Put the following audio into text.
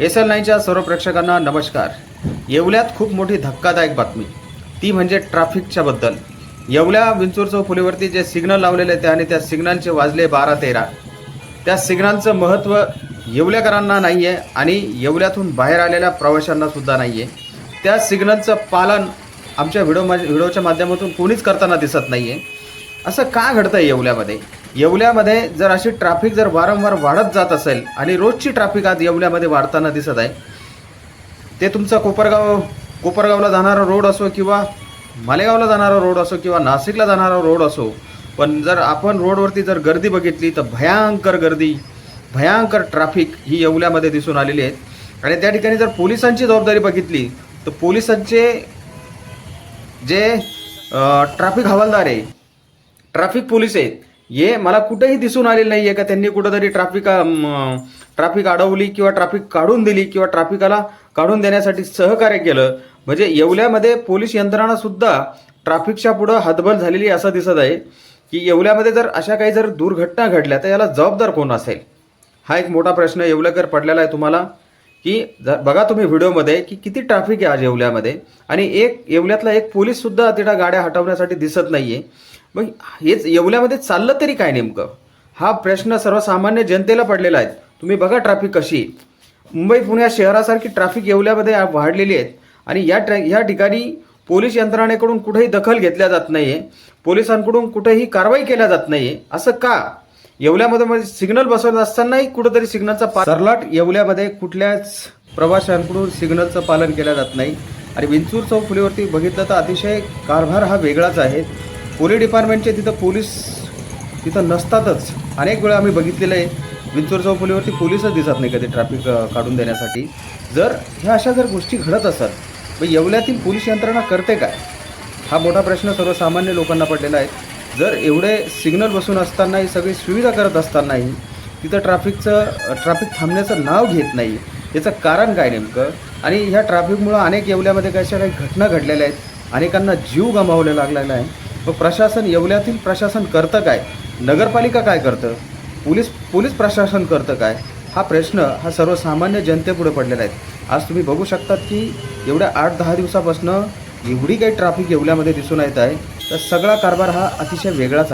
S L नाईनच्या सर्व प्रेक्षकांना नमस्कार. येवल्यात खूप मोठी धक्कादायक बातमी. ती म्हणजे ट्रॅफिकच्या बद्दल. येवल्या विंचूर चौक फुलेवरती जे सिग्नल लावलेले ते आणि त्या सिग्नलचे वाजले बारा तेरा. त्या सिग्नलचं महत्त्व येवल्याकरांना नाही आहे आणि येवल्यातून बाहेर आलेल्या प्रवाशांनासुद्धा नाही आहे त्या सिग्नलचं पालन आमच्या व्हिडिओ व्हिडिओच्या माध्यमातून कोणीच करताना दिसत नाही आहे असं का घडतं आहे येवल्यामध्ये? येवल्यामध्ये जर अशी ट्रॅफिक जर वारंवार वाढत जात असेल आणि रोजची ट्रॅफिक आज येवल्यामध्ये वाढताना दिसत आहे ते तुमचा कोपरगाव कोपरगावला जाणारा रोड असो किंवा मालेगावला जाणारा रोड असो किंवा नाशिकला जाणारा रोड असो पण जर आपण रोडवरती जर गर्दी बघितली तर भयंकर गर्दी भयंकर ट्रॅफिक ही येवल्यामध्ये दिसून आलेली आहे. आणि त्या ठिकाणी जर पोलिसांची जबाबदारी बघितली तर पोलिसांचे जे ट्रॅफिक हवालदार आहे ट्रॅफिक पोलीस आहेत ये मला कुठेही दिसून आलेलं नाही आहे का त्यांनी कुठंतरी ट्रॅफिक ट्रॅफिक अडवली किंवा ट्रॅफिक काढून दिली किंवा ट्रॅफिकाला काढून देण्यासाठी सहकार्य केलं. म्हणजे येवल्यामध्ये पोलीस यंत्रणा सुद्धा ट्रॅफिकच्या पुढं हतबल झालेली असं दिसत आहे की येवल्यामध्ये जर अशा काही जर दुर्घटना घडल्या तर याला जबाबदार कोण असेल? हा एक मोठा प्रश्न येवल्याकर पडलेला आहे तुम्हाला की बघा तुम्ही व्हिडिओमध्ये की किती ट्रॅफिक आहे आज येवल्यामध्ये. आणि एक येवल्यातला एक पोलीस सुद्धा तिथं गाड्या हटवण्यासाठी दिसत नाहीये. मग हेच येवल्यामध्ये चाललं तरी काय नेमकं? हा प्रश्न सर्वसामान्य जनतेला पडलेला आहे. तुम्ही बघा ट्रॅफिक कशी. मुंबई पुण्या शहरासारखी ट्रॅफिक येवल्यामध्ये वाढलेली आहेत. आणि या ट्रॅ या ठिकाणी पोलीस यंत्रणेकडून कुठेही दखल घेतल्या जात नाही आहे पोलिसांकडून कुठेही कारवाई केल्या जात नाही आहे असं का? येवल्यामध्ये म्हणजे सिग्नल बसवत असतानाही कुठंतरी सिग्नलचा पा सरलाट येवल्यामध्ये कुठल्याच प्रवाशांकडून सिग्नलचं पालन केलं जात नाही. आणि विंचूर चौक फुलीवरती बघितलं तर अतिशय कारभार हा वेगळाच आहे. पोलीस डिपार्टमेंटचे तिथं पोलीस तिथं नसतातच. अनेक वेळा आम्ही बघितलेलं आहे. विंचोर चौफुलीवरती पोलीसच दिसत नाही कधी ट्रॅफिक काढून देण्यासाठी. जर ह्या अशा जर गोष्टी घडत असत मग येवल्यातील पोलीस यंत्रणा करते काय? हा मोठा प्रश्न सर्वसामान्य लोकांना पडलेला आहे. जर एवढे सिग्नल बसून असताना ही सगळी सुविधा करत असतानाही तिथं ट्रॅफिकचं ट्रॅफिक थांबण्याचं नाव घेत नाही. याचं कारण काय नेमकं? आणि ह्या ट्रॅफिकमुळं अनेक येवल्यामध्ये कशा काही घटना घडलेल्या आहेत? अनेकांना जीव गमावलेला लागलेला आहे. मग प्रशासन येवल्यातील प्रशासन करतं काय? नगरपालिका काय करतं? पोलीस पोलीस प्रशासन करतं काय? हा प्रश्न हा सर्वसामान्य जनतेपुढे पडलेला आहे. आज तुम्ही बघू शकतात की एवढ्या आठ दहा दिवसापासून एवढी काही ट्रॅफिक येवल्यामध्ये दिसून येत आहे. तर सगळा कारभार हा अतिशय वेगळाच आहे.